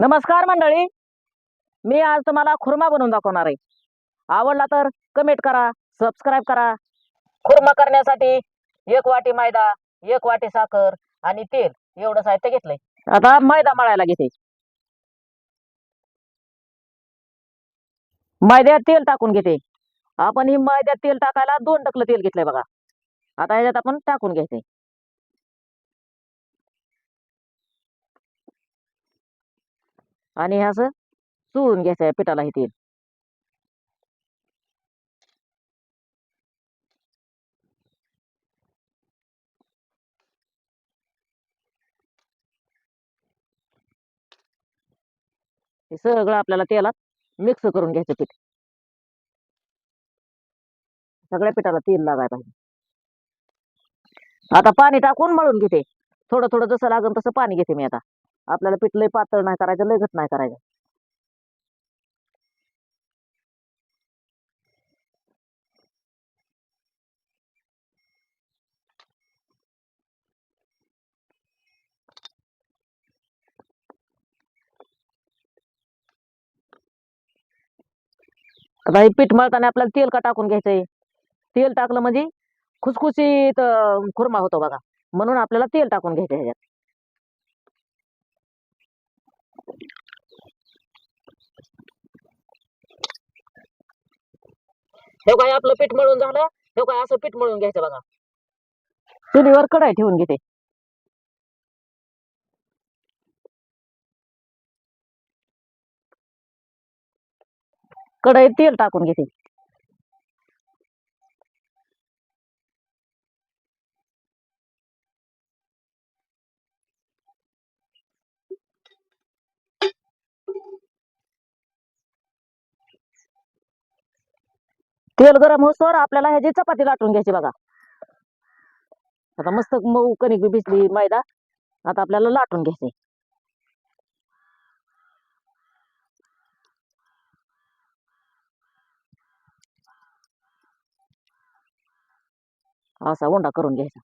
नमस्कार मंडळी. मी आज तुम्हाला खुर्मा बनवून दाखवणार आहे. आवडला तर कमेंट करा सबस्क्राईब करा. खुर्मा करण्यासाठी एक वाटी मैदा एक वाटी साखर आणि तेल एवढं साहित्य घेतलंय. आता मैदा मळायला घेते. मैद्यात तेल टाकून घेते. आपण ही मैद्यात तेल टाकायला दोन टकलं तेल घेतलंय बघा. आता ह्याच्यात आपण टाकून घ्यायचंय. आणि हे असं चुळून घ्यायचं आहे पिठाला हे तेल. हे सगळं आपल्याला तेलात मिक्स करून घ्यायचं पीठ. सगळ्या पिठाला तेल लागाय पाहिजे. आता पाणी टाकून मळून घेते. थोडं थोडं जसं लागेल तसं पाणी घेते मी आता. आपल्याला पीठ लय पातळ नाही करायचं लय घट नाही करायचं. आता हे पीठ मळताना आपल्याला तेल का टाकून घ्यायचंय? तेल टाकलं म्हणजे खुसखुशीत खुरमा होतो बघा. म्हणून आपल्याला तेल टाकून घ्यायचं ह्याच्यात. हे काय आपलं पीठ मळून झालं? हे काय असं पीठ मळून घ्यायचं बघा. चुलीवर कढाई ठेवून घेते. कढईत तेल टाकून घेते. तेल गरम होसवर आपल्याला ह्याची चपाती लाटून घ्यायची बघा. आता मस्त मऊ कणिक बी भिजली मैदा आता आपल्याला लाटून घ्यायची असा उंडा करून घ्यायचा.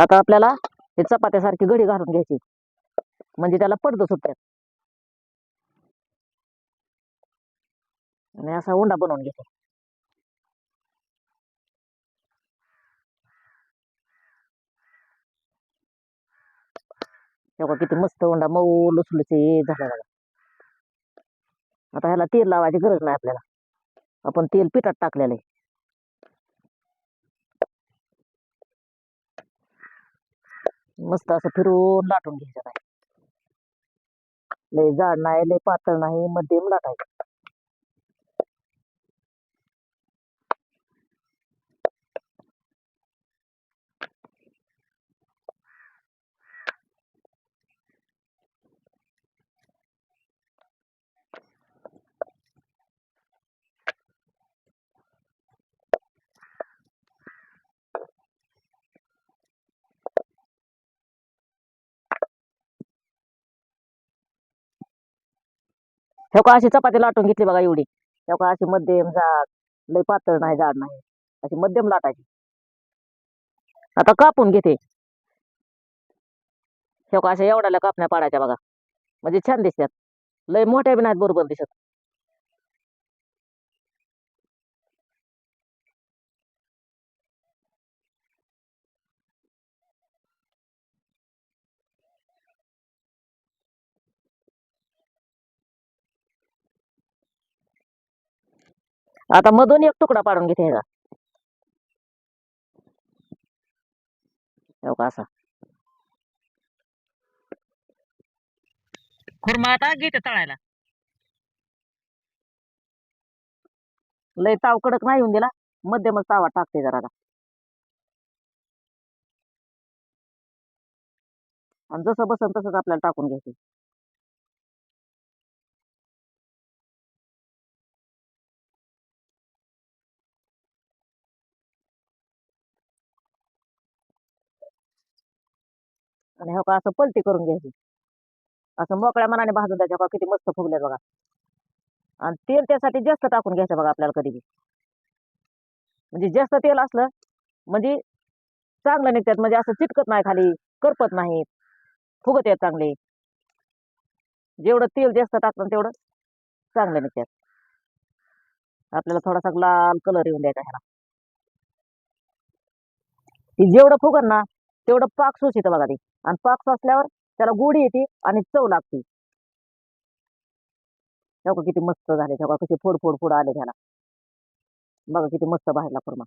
आता आपल्याला हे चपात्यासारखी घडी घालून घ्यायची. म्हणजे त्याला पडदो सुटतात. आणि असा उंडा बनवून घ्यायचा तेव्हा किती मस्त उंडा मऊ लुसलुसीत झाला आता ह्याला तेल लावायची गरज नाही आपल्याला. आपण तेल पिठात टाकलेलं आहे. मस्त असं फिरून लाटून घ्यायचं काय लय जाड नाही लय पातळ नाही मध्यम लाटायचं. हे का अशी चपाती लाटून घेतली बघा एवढी. हे का अशी मध्यम जाड लय पातळ नाही जाड नाही. अशी मध्यम लाटायची. आता कापून घेते. हे का अशा एवढ्याला कापण्या पाडायच्या बघा. म्हणजे छान दिसतात लय मोठ्या बी नाहीत बरोबर दिसत. आता मधून एक तुकडा पाडून घेते ह्याचा का असा. खुर्मा आता घेते तळायला. लय ताव कडक नाही येऊन दिला. मध्यमच तावा टाकते जरा. आणि जसं बसन तसंच आपल्याला टाकून घ्यायचे. आणि हो का असं पलटी करून घ्यायची. असं मोकळ्या मनाने भाजून द्यायच्या का किती मस्त फुगले बघा. आणि तेल त्यासाठी जास्त टाकून घ्यायचं बघा आपल्याला कधी बी. म्हणजे जास्त तेल असलं म्हणजे चांगलं निघतात. म्हणजे असं चिटकत नाही खाली करपत नाहीत फुगत आहेत चांगले. जेवढं तेल जास्त टाकतं तेवढं चांगलं निघतात. आपल्याला थोडासा लाल कलर येऊन द्यायचा ह्याला. जेवढं फुगत ना तेवढं पाक सोस येतं बघा ते. आणि पाक असल्यावर त्याला गोडी येते आणि चव लागते. तेव्हा किती मस्त झाले. तेव्हा कसे फोड फोड फोड आले त्याला. बघा किती मस्त बाहेरला कुर्मा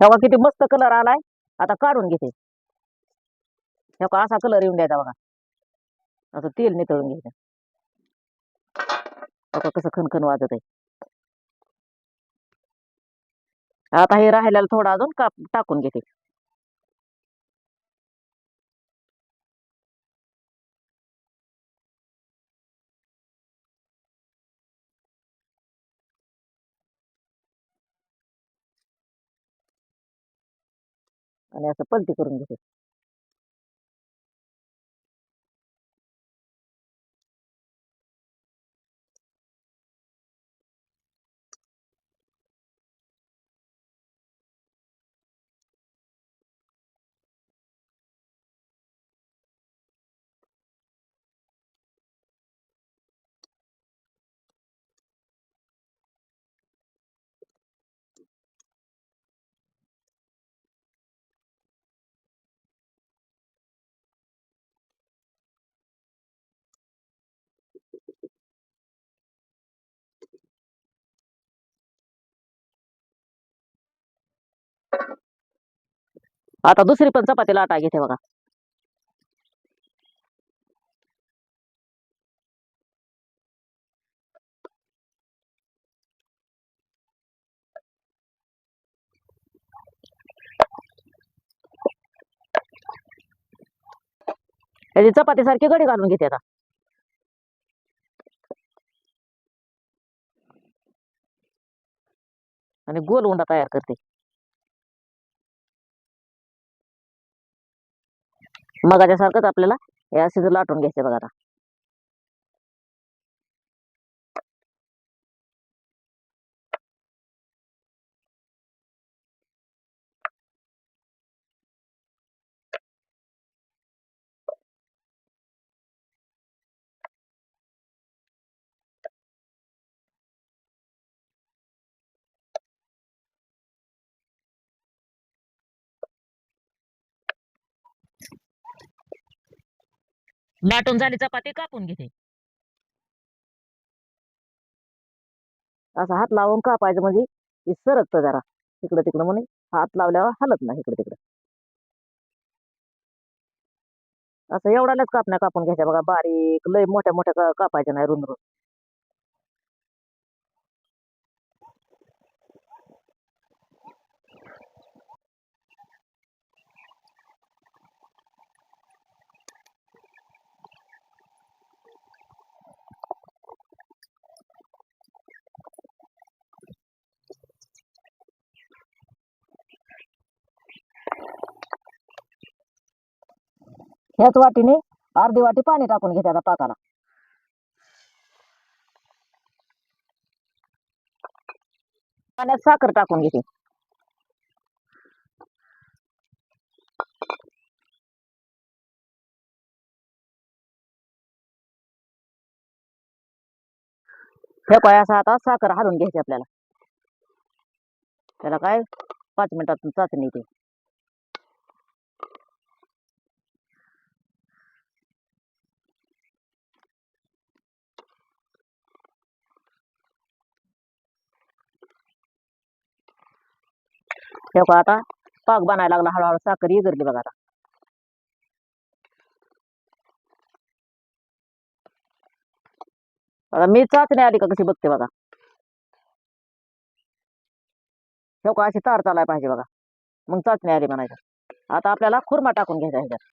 तेव्हा किती मस्त कलर आलाय. आता काढून घेते. तेव्हा असा कलर येऊन द्यायचा बघा. असं तेल नितळून घ्यायचं. बघा कसं खनखन वाजत आहे आता हे राहिलेलं थोडं अजून काप टाकून घेते. आणि असं पलटी करून घेते. आता दुसरी पण चपाती लाटा घेते बघा. त्याची चपाती सारखी गडी घालून घेते आता. आणि गोल उंडा तयार करते. मगाच्यासारखंच आपल्याला या असे लाटून घ्यायचे बघा आता. लाटून झाली चपाती कापून घेते. असं हात लावून कापायचं म्हणजे ते सरकतं जरा. तिकडं तिकडं म्हणे हात लावल्यावर हलत नाही इकडे तिकडं. असं एवढ्यालाच कापण्या कापून घ्यायच्या बघा बारीक लय मोठ्या मोठ्या कापायच्या नाही रुंद रुंद ह्याच वाटीने अर्धी वाटी पाणी टाकून आता पाकाला। साखर टाकून असं आता, साखर त्याला काय, पाच मिनिटात चाचणी येते. हे का आता? पाक बनायला लागला हळूहळू साखर इगरली बघा आता. आता मी चाचणी आली का कशी बघते बघा. हे का? अशी तार चालाय पाहिजे बघा. मग चाचणी आली म्हणायचं आता आपल्याला खुर्मा टाकून घ्यायचा ह्याच्यात.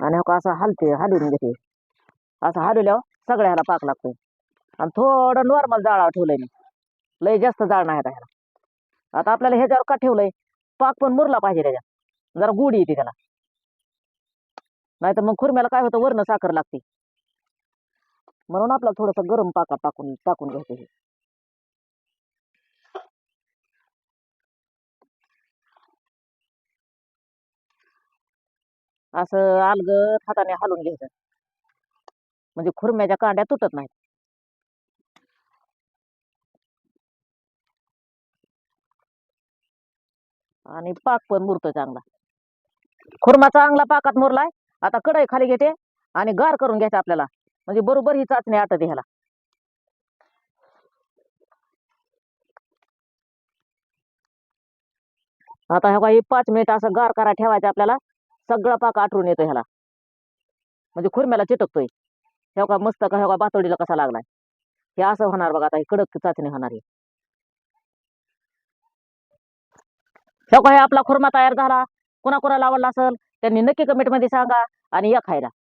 आणि हो का असं हलते हलवून घेते. असं हलवल्यावर सगळ्याला पाक लागतोय. आणि थोडं नॉर्मल जाळावर ठेवलंय मी. लय जास्त जाळ नाही त्याला ह्याला आता आपल्याला ह्याच्यावर का ठेवलंय? पाक पण मुरला पाहिजे त्याच्यात. जरा गुढी येते त्याला. नाहीतर मग खुरम्याला काय होतं? वरण साखर लागते. म्हणून आपला थोडंसं गरम पाकात टाकून टाकून घ्यायचं हे. असं अलगद हाताने हलवून घ्यायचं. म्हणजे खुरम्याच्या कांड्या तुटत नाहीत. आणि पाक पण मुरतो चांगला. खुर्मा चांगला पाकात मुरलाय. आता कढई खाली घेते आणि गार करून घ्यायचं आपल्याला. म्हणजे बरोबर ही चाचणी आता ह्याला आता हे काही पाच मिनिट असं गार करा ठेवायचं आपल्याला. सगळा पाक आटरून येतो ह्याला. म्हणजे खुर्म्याला चिटकतोय. ह्या का मस्त का ह्या का बातोडीला कसा लागलाय. हे असं होणार बघा आता ही कडक चाचणी होणार आहे. हे का हे आपला खुर्मा तयार झाला. कोणाकोणाला आवडला असेल त्यांनी नक्की कमेंटमध्ये सांगा आणि या खायला.